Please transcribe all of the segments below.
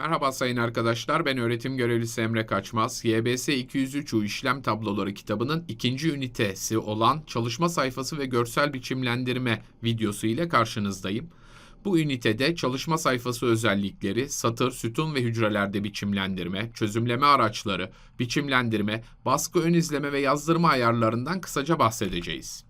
Merhaba sayın arkadaşlar, ben öğretim görevlisi Emre Kaçmaz. YBS 203 U işlem tabloları kitabının ikinci ünitesi olan çalışma sayfası ve görsel biçimlendirme videosu ile karşınızdayım. Bu ünitede çalışma sayfası özellikleri, satır, sütun ve hücrelerde biçimlendirme, çözümleme araçları, biçimlendirme, baskı ön izleme ve yazdırma ayarlarından kısaca bahsedeceğiz.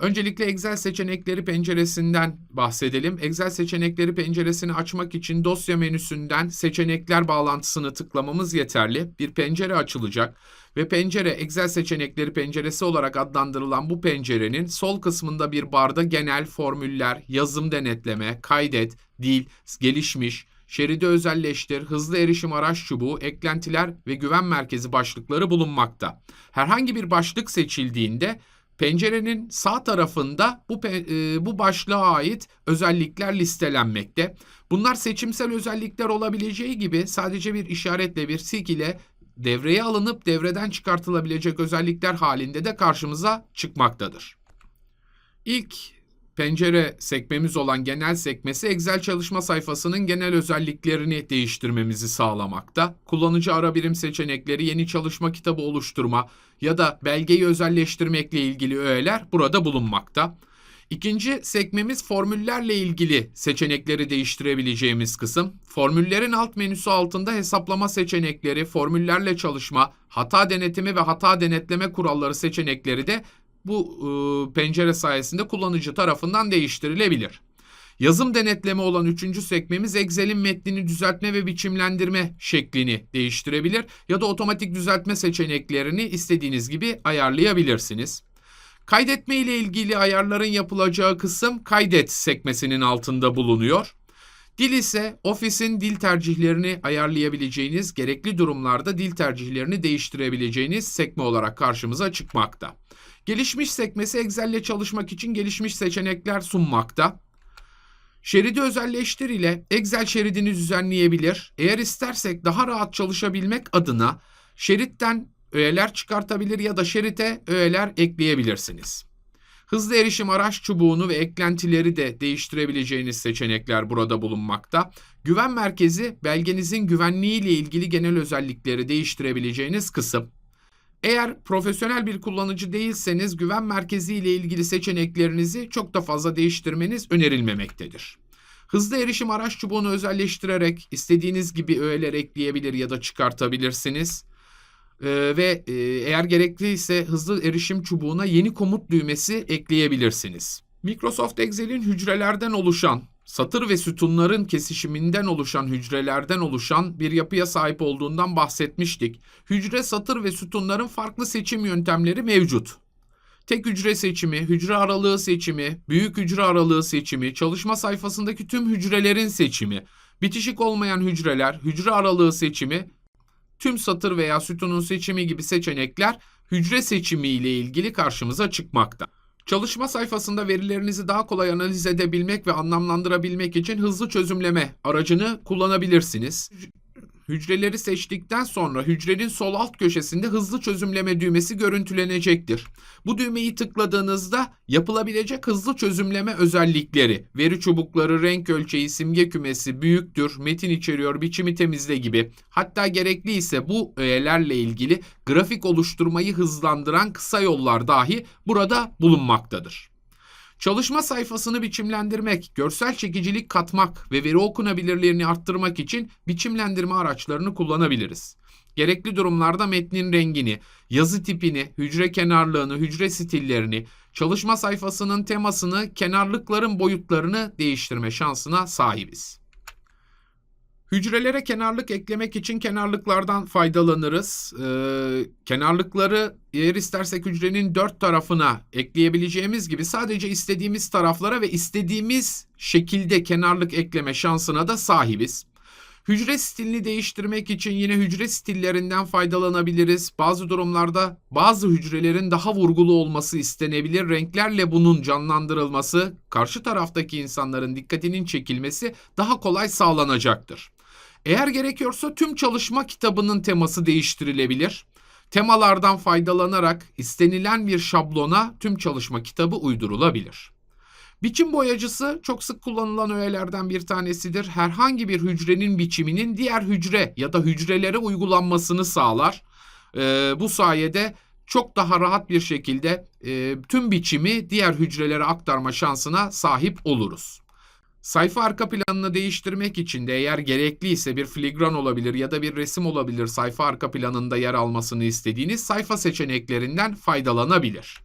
Öncelikle Excel seçenekleri penceresinden bahsedelim. Excel seçenekleri penceresini açmak için dosya menüsünden seçenekler bağlantısını tıklamamız yeterli. Bir pencere açılacak ve pencere Excel seçenekleri penceresi olarak adlandırılan bu pencerenin sol kısmında bir barda genel formüller, yazım denetleme, kaydet, dil, gelişmiş, şeridi özelleştir, hızlı erişim araç çubuğu, eklentiler ve güven merkezi başlıkları bulunmakta. Herhangi bir başlık seçildiğinde Pencerenin sağ tarafında bu e, bu başlığa ait özellikler listelenmekte. Bunlar seçimsel özellikler olabileceği gibi sadece bir işaretle bir sik ile devreye alınıp devreden çıkartılabilecek özellikler halinde de karşımıza çıkmaktadır. İlk pencere sekmemiz olan genel sekmesi Excel çalışma sayfasının genel özelliklerini değiştirmemizi sağlamakta. Kullanıcı ara birim seçenekleri, yeni çalışma kitabı oluşturma ya da belgeyi özelleştirmekle ilgili öğeler burada bulunmakta. İkinci sekmemiz formüllerle ilgili seçenekleri değiştirebileceğimiz kısım. Formüllerin alt menüsü altında hesaplama seçenekleri, formüllerle çalışma, hata denetimi ve hata denetleme kuralları seçenekleri de bu e, pencere sayesinde kullanıcı tarafından değiştirilebilir. Yazım denetleme olan üçüncü sekmemiz Excel'in metnini düzeltme ve biçimlendirme şeklini değiştirebilir ya da otomatik düzeltme seçeneklerini istediğiniz gibi ayarlayabilirsiniz. Kaydetme ile ilgili ayarların yapılacağı kısım kaydet sekmesinin altında bulunuyor. Dil ise ofisin dil tercihlerini ayarlayabileceğiniz, gerekli durumlarda dil tercihlerini değiştirebileceğiniz sekme olarak karşımıza çıkmakta. Gelişmiş sekmesi Excel'le çalışmak için gelişmiş seçenekler sunmakta. Şeridi özelleştir ile Excel şeridini düzenleyebilir. Eğer istersek daha rahat çalışabilmek adına şeritten öğeler çıkartabilir ya da şerite öğeler ekleyebilirsiniz. Hızlı erişim araç çubuğunu ve eklentileri de değiştirebileceğiniz seçenekler burada bulunmakta. Güven merkezi belgenizin güvenliği ile ilgili genel özellikleri değiştirebileceğiniz kısım. Eğer profesyonel bir kullanıcı değilseniz güven merkezi ile ilgili seçeneklerinizi çok da fazla değiştirmeniz önerilmemektedir. Hızlı erişim araç çubuğunu özelleştirerek istediğiniz gibi öğeler ekleyebilir ya da çıkartabilirsiniz. Ee, ve e, eğer gerekliyse hızlı erişim çubuğuna yeni komut düğmesi ekleyebilirsiniz. Microsoft Excel'in hücrelerden oluşan, satır ve sütunların kesişiminden oluşan hücrelerden oluşan bir yapıya sahip olduğundan bahsetmiştik. Hücre, satır ve sütunların farklı seçim yöntemleri mevcut. Tek hücre seçimi, hücre aralığı seçimi, büyük hücre aralığı seçimi, çalışma sayfasındaki tüm hücrelerin seçimi, bitişik olmayan hücreler, hücre aralığı seçimi, tüm satır veya sütunun seçimi gibi seçenekler hücre seçimi ile ilgili karşımıza çıkmakta. Çalışma sayfasında verilerinizi daha kolay analiz edebilmek ve anlamlandırabilmek için hızlı çözümleme aracını kullanabilirsiniz. Hücreleri seçtikten sonra hücrenin sol alt köşesinde hızlı çözümleme düğmesi görüntülenecektir. Bu düğmeyi tıkladığınızda yapılabilecek hızlı çözümleme özellikleri, veri çubukları, renk ölçeği, simge kümesi, büyüktür, metin içeriyor, biçimi temizle gibi hatta gerekli ise bu öğelerle ilgili grafik oluşturmayı hızlandıran kısa yollar dahi burada bulunmaktadır. Çalışma sayfasını biçimlendirmek, görsel çekicilik katmak ve veri okunabilirliğini arttırmak için biçimlendirme araçlarını kullanabiliriz. Gerekli durumlarda metnin rengini, yazı tipini, hücre kenarlığını, hücre stillerini, çalışma sayfasının temasını, kenarlıkların boyutlarını değiştirme şansına sahibiz. Hücrelere kenarlık eklemek için kenarlıklardan faydalanırız. Ee, kenarlıkları eğer istersek hücrenin dört tarafına ekleyebileceğimiz gibi sadece istediğimiz taraflara ve istediğimiz şekilde kenarlık ekleme şansına da sahibiz. Hücre stilini değiştirmek için yine hücre stillerinden faydalanabiliriz. Bazı durumlarda bazı hücrelerin daha vurgulu olması istenebilir. Renklerle bunun canlandırılması, karşı taraftaki insanların dikkatinin çekilmesi daha kolay sağlanacaktır. Eğer gerekiyorsa tüm çalışma kitabının teması değiştirilebilir. Temalardan faydalanarak istenilen bir şablona tüm çalışma kitabı uydurulabilir. Biçim boyacısı çok sık kullanılan öğelerden bir tanesidir. Herhangi bir hücrenin biçiminin diğer hücre ya da hücrelere uygulanmasını sağlar. Ee, bu sayede çok daha rahat bir şekilde e, tüm biçimi diğer hücrelere aktarma şansına sahip oluruz. Sayfa arka planını değiştirmek için de eğer gerekliyse bir filigran olabilir ya da bir resim olabilir sayfa arka planında yer almasını istediğiniz sayfa seçeneklerinden faydalanabilir.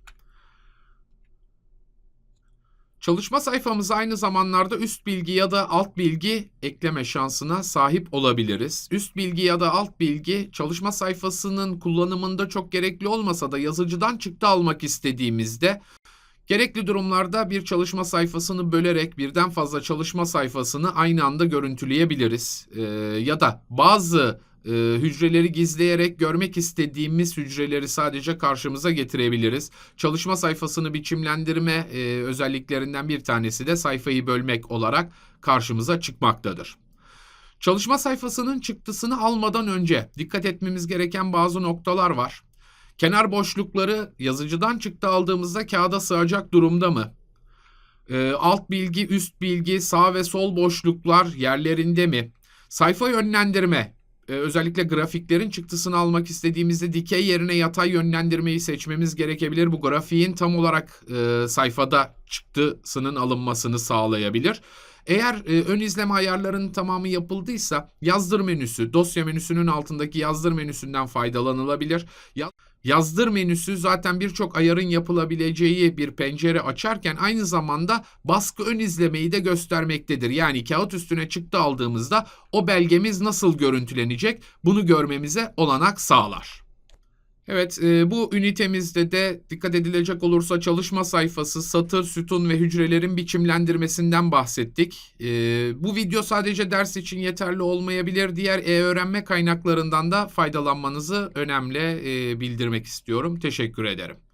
Çalışma sayfamıza aynı zamanlarda üst bilgi ya da alt bilgi ekleme şansına sahip olabiliriz. Üst bilgi ya da alt bilgi çalışma sayfasının kullanımında çok gerekli olmasa da yazıcıdan çıktı almak istediğimizde Gerekli durumlarda bir çalışma sayfasını bölerek birden fazla çalışma sayfasını aynı anda görüntüleyebiliriz. Ee, ya da bazı e, hücreleri gizleyerek görmek istediğimiz hücreleri sadece karşımıza getirebiliriz. Çalışma sayfasını biçimlendirme e, özelliklerinden bir tanesi de sayfayı bölmek olarak karşımıza çıkmaktadır. Çalışma sayfasının çıktısını almadan önce dikkat etmemiz gereken bazı noktalar var. Kenar boşlukları yazıcıdan çıktı aldığımızda kağıda sığacak durumda mı? Ee, alt bilgi, üst bilgi, sağ ve sol boşluklar yerlerinde mi? Sayfa yönlendirme. Ee, özellikle grafiklerin çıktısını almak istediğimizde dikey yerine yatay yönlendirmeyi seçmemiz gerekebilir. Bu grafiğin tam olarak e, sayfada çıktısının alınmasını sağlayabilir. Eğer e, ön izleme ayarlarının tamamı yapıldıysa yazdır menüsü, dosya menüsünün altındaki yazdır menüsünden faydalanılabilir. Yazdır menüsü zaten birçok ayarın yapılabileceği bir pencere açarken aynı zamanda baskı ön izlemeyi de göstermektedir. Yani kağıt üstüne çıktı aldığımızda o belgemiz nasıl görüntülenecek bunu görmemize olanak sağlar. Evet, e, bu ünitemizde de dikkat edilecek olursa çalışma sayfası, satır, sütun ve hücrelerin biçimlendirmesinden bahsettik. E, bu video sadece ders için yeterli olmayabilir. Diğer e-öğrenme kaynaklarından da faydalanmanızı önemli e, bildirmek istiyorum. Teşekkür ederim.